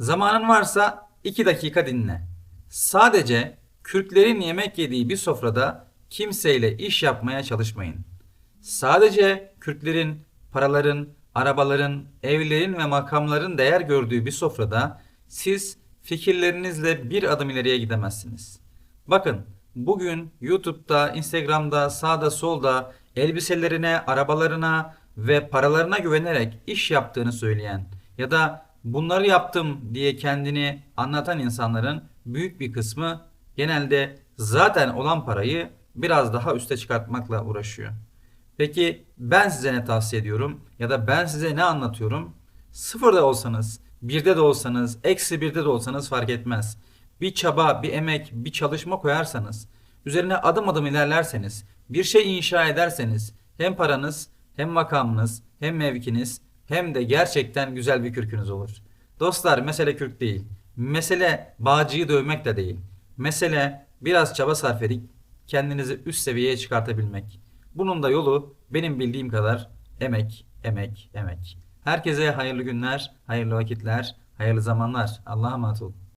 Zamanın varsa 2 dakika dinle. Sadece Kürtlerin yemek yediği bir sofrada kimseyle iş yapmaya çalışmayın. Sadece Kürtlerin, paraların, arabaların, evlerin ve makamların değer gördüğü bir sofrada siz fikirlerinizle bir adım ileriye gidemezsiniz. Bakın bugün YouTube'da, Instagram'da, sağda solda elbiselerine, arabalarına ve paralarına güvenerek iş yaptığını söyleyen ya da bunları yaptım diye kendini anlatan insanların büyük bir kısmı genelde zaten olan parayı biraz daha üste çıkartmakla uğraşıyor. Peki ben size ne tavsiye ediyorum ya da ben size ne anlatıyorum? Sıfırda olsanız, birde de olsanız, eksi birde de olsanız fark etmez. Bir çaba, bir emek, bir çalışma koyarsanız, üzerine adım adım ilerlerseniz, bir şey inşa ederseniz hem paranız, hem makamınız, hem mevkiniz, hem de gerçekten güzel bir kürkünüz olur. Dostlar mesele kürk değil. Mesele bağcıyı dövmek de değil. Mesele biraz çaba sarf edip kendinizi üst seviyeye çıkartabilmek. Bunun da yolu benim bildiğim kadar emek, emek, emek. Herkese hayırlı günler, hayırlı vakitler, hayırlı zamanlar. Allah'a emanet olun.